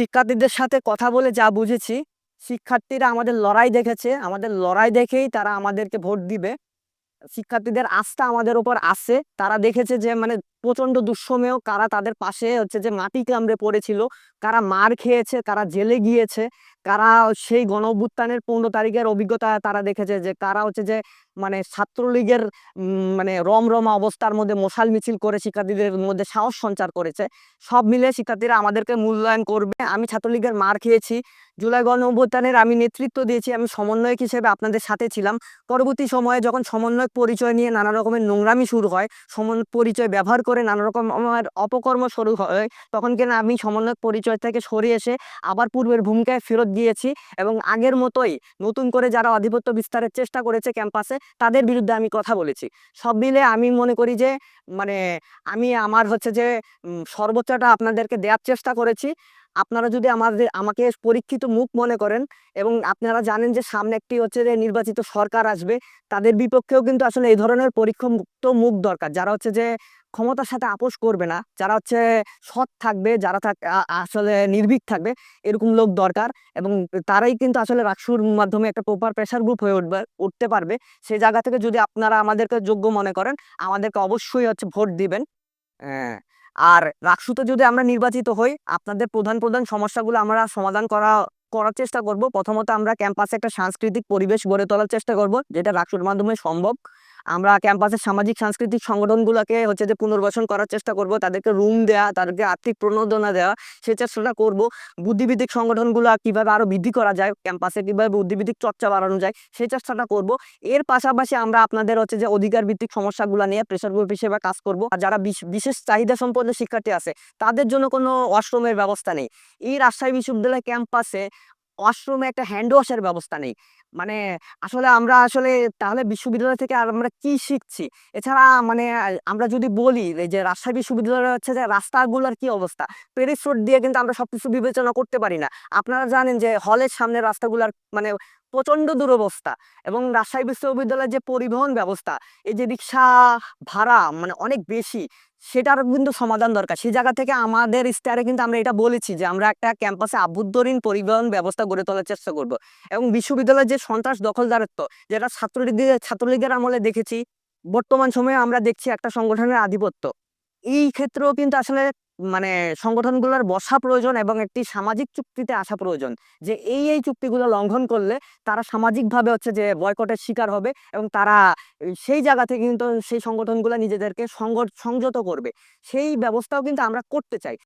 শিক্ষার্থীদের সাথে কথা বলে যা বুঝেছি, শিক্ষার্থীরা আমাদের লড়াই দেখেছে, আমাদের লড়াই দেখেই তারা আমাদেরকে ভোট দিবে। শিক্ষার্থীদের আস্থা আমাদের উপর আছে। তারা দেখেছে যে মানে প্রচণ্ড দুঃসময়েও কারা তাদের পাশে হচ্ছে যে মাটি কামড়ে পড়েছিল, কারা মার খেয়েছে, কারা জেলে গিয়েছে, কারা সেই গণ অভ্যুত্থানের পনেরো তারিখের অভিজ্ঞতা তারা দেখেছে যে কারা হচ্ছে যে মানে ছাত্রলীগের মানে রমরমা অবস্থার মধ্যে মশাল মিছিল করে শিক্ষার্থীদের মধ্যে সাহস সঞ্চার করেছে। সব মিলে শিক্ষার্থীরা আমাদেরকে মূল্যায়ন করবে। আমি ছাত্রলীগের মার খেয়েছি। জুলাই গণ অভ্যুত্থানের আমি নেতৃত্ব দিয়েছি। আমি সমন্বয়ক হিসেবে আপনাদের সাথে ছিলাম। পরবর্তী সময়ে যখন সমন্বয়ক পরিচয় নিয়ে নানা রকমের নোংরামি শুরু হয়, সমন্বয়ক পরিচয় ব্যবহার করে নানা রকম আমার অপকর্ম শুরু হয়। তখন কিনা আমি সমন্বয় পরিচয় থেকে সরিয়ে এসে আবার পূর্বের ভূমিকায় ফেরত দিয়েছি এবং আগের মতোই নতুন করে যারা আধিপত্য বিস্তারের চেষ্টা করেছে ক্যাম্পাসে তাদের বিরুদ্ধে আমি কথা বলেছি। সব মিলে আমি মনে করি যে মানে আমি আমার হচ্ছে যে সর্বোচ্চটা আপনাদেরকে দেওয়ার চেষ্টা করেছি। আপনারা যদি আমাদের, আমাকে পরীক্ষিত মুখ মনে করেন এবং আপনারা জানেন যে সামনে একটি হচ্ছে যে নির্বাচিত সরকার আসবে, তাদের বিপক্ষেও কিন্তু আসলে এই ধরনের পরীক্ষা মুক্ত মুখ দরকার। যারা হচ্ছে যে ক্ষমতার সাথে আপোষ করবে না, যারা হচ্ছে সৎ থাকবে, যারা থাক আসলে নির্ভীক থাকবে, এরকম লোক দরকার এবং তারাই কিন্তু আসলে রাকসুর মাধ্যমে একটা প্রপার প্রেশার গ্রুপ হয়ে উঠবে, উঠতে পারবে। সেই জায়গা থেকে যদি আপনারা আমাদেরকে যোগ্য মনে করেন, আমাদেরকে অবশ্যই হচ্ছে ভোট দিবেন। হ্যাঁ। আর রাকসুতে যদি আমরা নির্বাচিত হই, আপনাদের প্রধান প্রধান সমস্যাগুলো আমরা সমাধান করা, করার চেষ্টা করব। প্রথমত আমরা ক্যাম্পাসে একটা সাংস্কৃতিক পরিবেশ গড়ে তোলার চেষ্টা করব, যেটা রাকসুর মাধ্যমে সম্ভব। আমরা ক্যাম্পাসের সামাজিক, সাংস্কৃতিক সংগঠনগুলোকে হচ্ছে যে পুনর্বাসন করার চেষ্টা করব, তাদেরকে রুম দেওয়া তাদেরকে আর্থিক প্রণোদনা দেওয়া সে চেষ্টাটা করব। বুদ্ধিভিত্তিক সংগঠনগুলো কীভাবে আরও বৃদ্ধি করা যায়, ক্যাম্পাসে কীভাবে বুদ্ধিভিত্তিক চর্চা বাড়ানো যায়, সেই চেষ্টাটা করব। এর পাশাপাশি আমরা আপনাদের হচ্ছে যে অধিকার ভিত্তিক সমস্যাগুলো নিয়ে প্রেশার গ্রুপ হিসেবে কাজ করব। আর যারা বিশ- বিশেষ চাহিদা সম্পন্ন শিক্ষার্থী আছে, তাদের জন্য কোনো ওয়াশরুমের ব্যবস্থা নেই। এই রাজশাহী বিশ্ববিদ্যালয় ক্যাম্পাসে ওয়াশরুমে একটা হ্যান্ড ওয়াশের ব্যবস্থা নেই। মানে আসলে আমরা আসলে তাহলে বিশ্ববিদ্যালয় থেকে আর আমরা কি শিখছি? এছাড়া মানে আমরা যদি বলি যে রাজশাহী বিশ্ববিদ্যালয় হচ্ছে যে রাস্তাগুলোর কি অবস্থা? প্যারিস রোড দিয়ে কিন্তু আমরা সবকিছু বিবেচনা করতে পারি না। আপনারা জানেন যে হলের সামনে রাস্তাগুলোর মানে প্রচণ্ড দুরবস্থা এবং রাজশাহী বিশ্ববিদ্যালয়ের যে পরিবহন ব্যবস্থা, এই যে রিক্সা ভাড়া মানে অনেক বেশি, সেটার কিন্তু সমাধান দরকার। সেই জায়গা থেকে আমাদের ইস্তারে কিন্তু আমরা এটা বলেছি যে আমরা একটা ক্যাম্পাসে আভ্যন্তরীণ পরিবহন ব্যবস্থা গড়ে তোলার চেষ্টা করব এবং বিশ্ববিদ্যালয়ের যে সন্ত্রাস দখলদারত্ব, যেটা ছাত্রলীগের ছাত্রলীগের আমলে দেখেছি, বর্তমান সময়ে আমরা দেখছি একটা সংগঠনের আধিপত্য। এই ক্ষেত্রেও কিন্তু আসলে মানে সংগঠনগুলোর বসা প্রয়োজন এবং একটি সামাজিক চুক্তিতে আসা প্রয়োজন। যে এই এই চুক্তিগুলো লঙ্ঘন করলে তারা সামাজিকভাবে হচ্ছে যে বয়কটের শিকার হবে এবং তারা সেই জায়গা থেকে কিন্তু সেই সংগঠনগুলো নিজেদেরকে সংযত করবে। সেই ব্যবস্থাও কিন্তু আমরা করতে চাই।